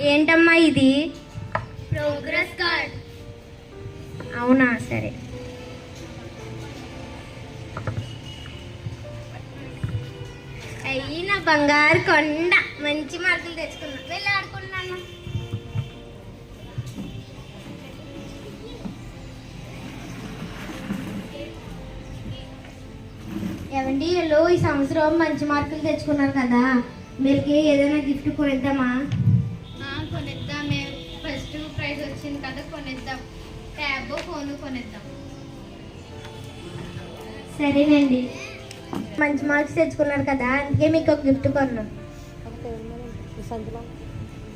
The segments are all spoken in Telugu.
ఏంటమ్మా ఇది? ప్రోగ్రెస్ కార్డ్ అవునా? సరే. అయ్యి నా బంగారు కొండ. మంచి మార్కులు తెచ్చుకున్నా. వెళ్ళి ఆడుకున్నాను ఏమండి వీళ్ళు ఈ సంవత్సరం మంచి మార్కులు తెచ్చుకున్నారు కదా. మీరుకి ఏదైనా గిఫ్ట్ కొనిద్దామా? కొనిద్దాం మేము ఫస్ట్ ప్రైజ్ వచ్చింది కదా కొనిద్దాం. Tab phone కొనిద్దాం. సరేనండి. మంచి మార్క్స్ తెచ్చుకున్నారు కదా అందుకే మీకు ఒక గిఫ్ట్ కొన్నాం.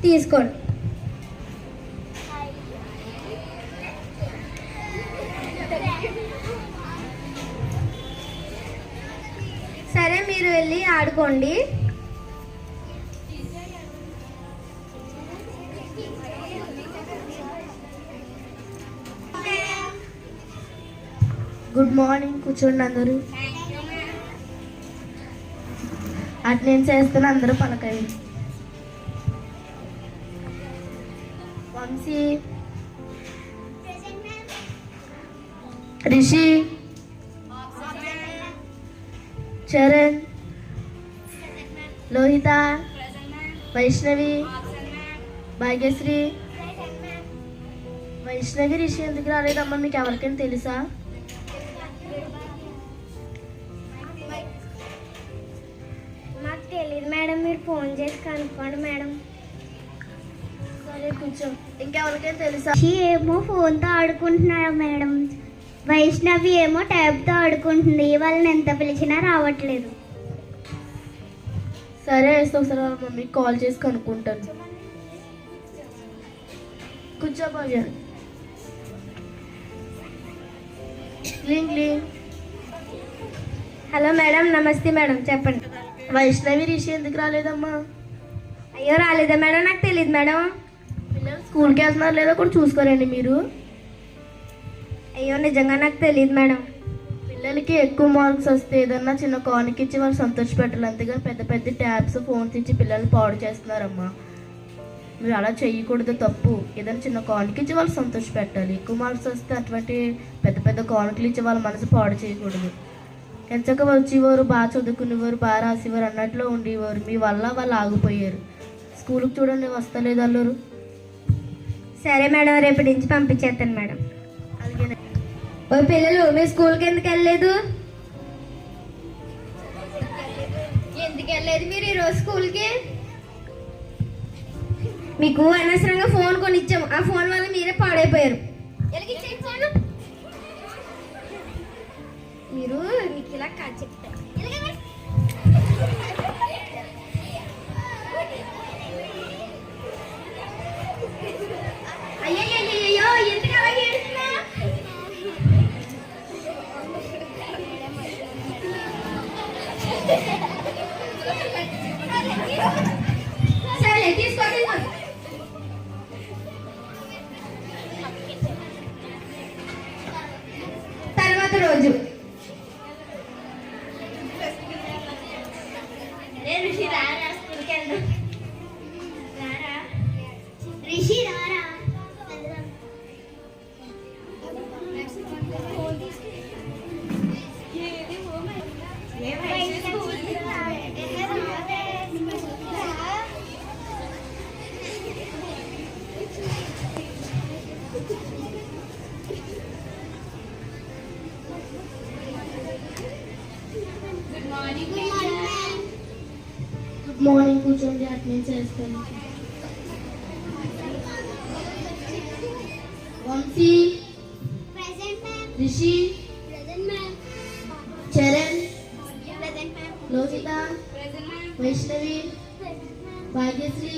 తీసుకోండి. సరే మీరు వెళ్ళి ఆడుకోండి. గుడ్ మార్నింగ్ కూర్చోండి అందరూ. అటెండెన్స్ చేస్తాను అందరూ పలకండి వంశీ. రిషి. చరణ్. లోహిత. వైష్ణవి. భాగ్యశ్రీ. వైష్ణవి రిషి ఎందుకు రాలేదమ్మా మీకు ఎవరికైనా తెలుసా? ఫోన్ చేసి కనుక్కోండి మేడం. సరే కూర్చో. ఇంకెవరికైనా తెలుసా? ఏమో ఫోన్తో ఆడుకుంటున్నాడు మేడం? వైష్ణవి ఏమో ట్యాబ్తో ఆడుకుంటుంది. వాళ్ళని ఎంత పిలిచినా రావట్లేదు. సరే వేస్తే ఒకసారి వాళ్ళ మమ్మీకి కాల్ చేసి కనుక్కుంటాను. కూర్చో భవ్య. హలో మేడం నమస్తే మేడం చెప్పండి. వైష్ణవి రిషి ఎందుకు రాలేదమ్మా? అయ్యో రాలేదా మేడం? నాకు తెలియదు మేడం. పిల్లలు స్కూల్కి వెళ్తున్నారు లేదో కూడా చూసుకోరండి మీరు. అయ్యో నిజంగా నాకు తెలియదు మేడం. పిల్లలకి ఎక్కువ మార్క్స్ వస్తే ఏదన్నా చిన్న కానుక ఇచ్చి వాళ్ళు సంతోషపెట్టాలి. అంతేగా పెద్ద పెద్ద ట్యాబ్స్ ఫోన్స్ ఇచ్చి పిల్లల్ని పాడు చేస్తున్నారమ్మా. మీరు అలా చేయకూడదు తప్పు. ఏదైనా చిన్న కానుక ఇచ్చి వాళ్ళు సంతోష పెట్టాలి ఎక్కువ మార్క్స్ వస్తే అటువంటి పెద్ద పెద్ద కానుకలు ఇచ్చి వాళ్ళ మనసు పాడు చేయకూడదు. ఎంచక వచ్చేవారు బాగా చదువుకునేవారు బాగా రాసేవారు అన్నట్లో ఉండేవారు. మీ వల్ల వాళ్ళు ఆగిపోయారు. స్కూల్కి చూడండి వస్తలేదు అల్లరు. సరే మేడం రేపటి నుంచి పంపించేస్తాను మేడం. అలాగే ఓ పిల్లలు మీరు స్కూల్కి ఎందుకు వెళ్ళలేదు? ఎందుకు వెళ్ళలేదు మీరు ఈరోజు స్కూల్కి? మీకు అనవసరంగా ఫోన్ కొని ఇచ్చాము ఆ ఫోన్ వల్ల మీరే పాడైపోయారు. మీకు నేను రారా స్కూల్కి వెళ్దాం రారా రిషి రారా గుడ్ మార్నింగ్ గుడ్ మార్నింగ్ కూర్చోండి అటెండెన్స్ చేస్తాను వంశీ రిషి చరణ్ లోహిత వైష్ణవి భాగ్యశ్రీ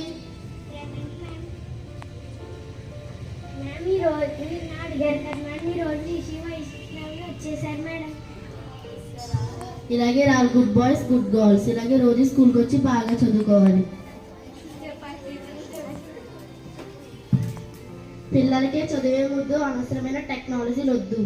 మ్యామ్ మ్యామ్ ఈ రోజు నిన్న అడిగారు కదా మ్యామ్ ఈ రోజు రిషి వైష్ణవి వచ్చేసారు మేడం ఇలాగే రా గుడ్ బాయ్స్ గుడ్ గర్ల్స్ ఇలాగే రోజు స్కూల్కి వచ్చి బాగా చదువుకోవాలి. పిల్లలకే చదివే ముద్దు అనవసరమైన టెక్నాలజీలు వద్దు